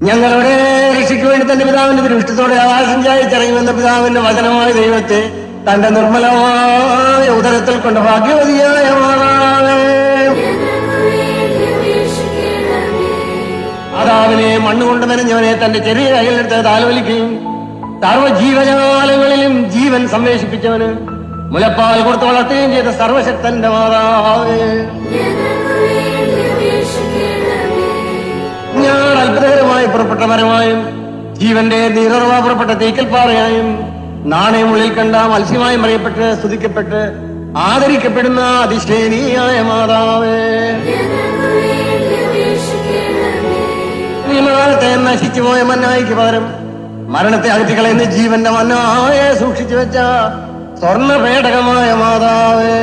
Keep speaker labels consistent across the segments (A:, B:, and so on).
A: ഞങ്ങളുടെ രക്ഷയ്ക്ക് വേണ്ടി തന്റെ പിതാവിന്റെ ദൃഷ്ടത്തോടെ ആകാശം ചായച്ചിറങ്ങി വന്ന പിതാവിന്റെ വചനമായ ദൈവത്തെ തന്റെ നിർമ്മലമായ ഉദരത്തിൽ കൊണ്ട് ഭാഗ്യവതിയായ മാതാവേ. മാതാവിനെ മണ്ണുകൊണ്ട് നനഞ്ഞവനെ തന്റെ ചെറിയ കയ്യിലെടുത്ത് താലോലിക്കുകയും സർവജീവജാലങ്ങളിലും ജീവൻ സംവേശിപ്പിച്ചവന് മുലപ്പാൽ കൊടുത്ത് വളർത്തുകയും ചെയ്ത സർവശക്തന്റെ മാതാവേ. പുറപ്പെട്ട മരമായും ജീവന്റെ നീറർവ പുറപ്പെട്ട തേക്കൽപ്പാറയായും നാണയമുള്ളിൽ കണ്ട മത്സ്യമായും അറിയപ്പെട്ട് സ്തുതിക്കപ്പെട്ട് ആദരിക്കപ്പെടുന്ന അതിശ്രേണീയായ മാതാവേ. നിയമകാലത്തെ നശിച്ചുപോയ മന്നായിക്ക് പകരം മരണത്തെ അകറ്റിക്കളയുന്ന ജീവന്റെ മന്നായെ സൂക്ഷിച്ചു വെച്ച സ്വർണ പേടകമായ മാതാവേ.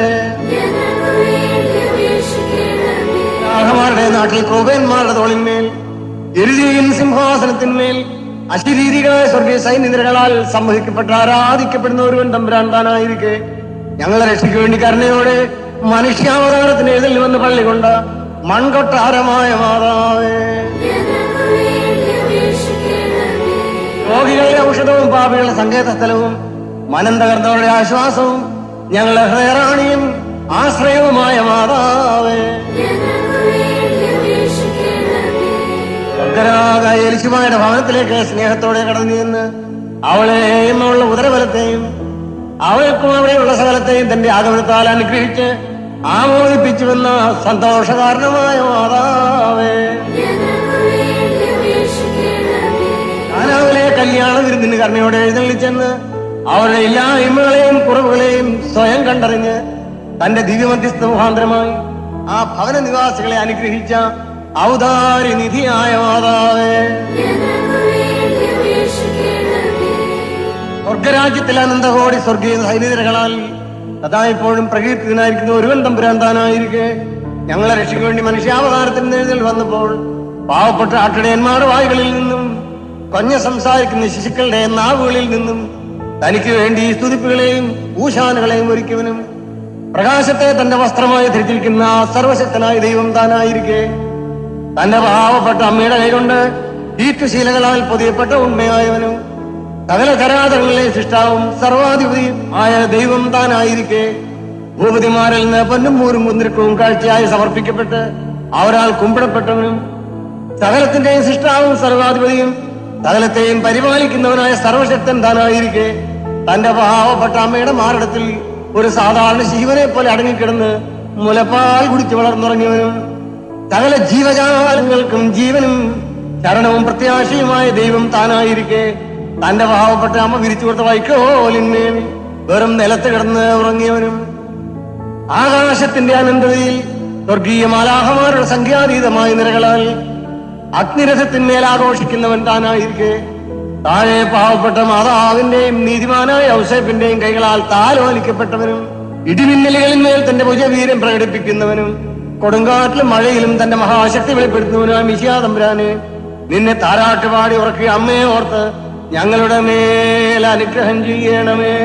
A: ാഹമാരുടെ നാട്ടിൽ ക്രൂപന്മാരുടെ തോളിന്മേൽ എരുതിയും സിംഹാസനത്തിന്മേൽ അശരീരികളായ സ്വർഗീയ സൈനികരാൽ സംവഹിക്കപ്പെട്ട ആരാധിക്കപ്പെടുന്ന ഒരുവൻ തമ്പുരാൻ താനായിരിക്കെ ഞങ്ങളെ രക്ഷയ്ക്ക് വേണ്ടി കരുണയോടെ മനുഷ്യാവതാരത്തിന് എഴുതൽ വന്ന് പള്ളി കൊണ്ട മൺകൊട്ടാരമായ മാതാവേ. രോഗികളുടെ ഔഷധവും പാപികളുടെ സങ്കേത സ്ഥലവും മനം തകർന്നവരുടെ ആശ്വാസവും ഞങ്ങളുടെ ഹൃദയറാണിയും ആശ്രയവുമായ ഭക്തരാകായ എലിശുമായുടെ ഭവനത്തിലേക്ക് സ്നേഹത്തോടെ കടന്നു നിന്ന് അവളെയും അവളുടെ ഉദരബലത്തെയും അവൾക്കും അവിടെയുള്ള സകലത്തെയും തന്റെ ആഗമനത്താൽ അനുഗ്രഹിച്ച് ആമോദിപ്പിച്ചുവെന്ന സന്തോഷകാരണമായ മാതാവേ. കാനാവിലെ കല്യാണ വിരുന്നിന് കർണയോടെ എഴുന്നള്ളിച്ചെന്ന് അവരുടെ എല്ലാ ഇമ്മകളെയും കുറവുകളെയും സ്വയം കണ്ടറിഞ്ഞ് തന്റെ ദിവ്യമധ്യസ്ഥ മുഖാന്തരമായി ആ ഭവന നിവാസികളെ അനുഗ്രഹിച്ച ഔദാര്യ നിധിയായ മാതാവേ സ്വർഗരാജ്യത്തിലെ അനന്തകോടി സ്വർഗീയ സൈനികരകളാൽ സദാ ഇപ്പോഴും പ്രകീർത്തിനായിരിക്കുന്ന ഒരുവൻ തമ്പുരാന്താനായിരിക്കെ ഞങ്ങളെ രക്ഷയ്ക്ക് വേണ്ടി മനുഷ്യാവതാരത്തിന് എഴുതൽ വന്നപ്പോൾ പാവപ്പെട്ട ആട്ടിടയന്മാരുടെ വായുകളിൽ നിന്നും കൊഞ്ഞ സംസാരിക്കുന്ന ശിശുക്കളുടെ നാവുകളിൽ നിന്നും തനിക്ക് വേണ്ടി സ്തുതിപ്പുകളെയും ഊശാനുകളെയും ഒരുക്കിയവനും പ്രകാശത്തെ തന്റെ വസ്ത്രമായി ധരിച്ചിരിക്കുന്ന സർവശക്തനായ ദൈവം താനായിരിക്കെ. തന്റെ പാവപ്പെട്ട അമ്മയുടെ കൈകൊണ്ട് ഈറ്റുശീലകളാൽ പൊതിയപ്പെട്ട ഉണ്മയായവനും സകല ചരാചരങ്ങളിലെ സൃഷ്ടാവും സർവാധിപതിയും ആയ ദൈവം താനായിരിക്കെ. ഭൂപതിമാരിൽ നിന്ന് പൊന്നും മൂരും മുന്തിരിക്കവും കാഴ്ചയായി സമർപ്പിക്കപ്പെട്ട് അവരാൽ കുമ്പിടപ്പെട്ടവനും സകലത്തിന്റെയും സൃഷ്ടാവും സർവാധിപതിയും സകലത്തെയും പരിപാലിക്കുന്നവനായ സർവശക്തൻ താനായിരിക്കെ. തന്റെ പാവപ്പെട്ട അമ്മയുടെ മാറിടത്തിൽ ഒരു സാധാരണ ശിവനെ പോലെ അടങ്ങിക്കിടന്ന് മുലപ്പാൽ കുടിച്ച് വളർന്നുറങ്ങിയവനും സകല ജീവജാലങ്ങൾക്കും ജീവനും ശരണവും പ്രത്യാശയുമായ ദൈവം താനായിരിക്കെ. തന്റെ ഭാവപ്പെട്ട അമ്മ വിരിച്ചു കൊടുത്ത വൈക്കോലിന്മേൽ വെറും നിലത്ത് കിടന്ന് ഉറങ്ങിയവനും ആകാശത്തിന്റെ അനന്തതയിൽ സ്വർഗീയ മാലാഹമാരുടെ സംഖ്യാതീതമായ നിരകളാൽ അഗ്നിരഥത്തിന്മേൽ ആഘോഷിക്കുന്നവൻ താനായിരിക്കെ. താഴെ പാവപ്പെട്ട മാതാവിന്റെയും നീതിമാനായ ഔസേപ്പിന്റെയും കൈകളാൽ താലോലിക്കപ്പെട്ടവനും ഇടിമിന്നലുകളിന്മേൽ തന്റെ ഭുജവീരം പ്രകടിപ്പിക്കുന്നവനും കൊടുങ്കാറ്റിലും മഴയിലും തന്റെ മഹാശക്തി വെളിപ്പെടുത്തുന്നവനാ മിശിയാതമ്പുരാനെ നിന്നെ താരാട്ടുപാടി ഉറക്കി അമ്മയെ ഓർത്ത് ഞങ്ങളുടെ മേൽ അനുഗ്രഹം ചെയ്യണമേ.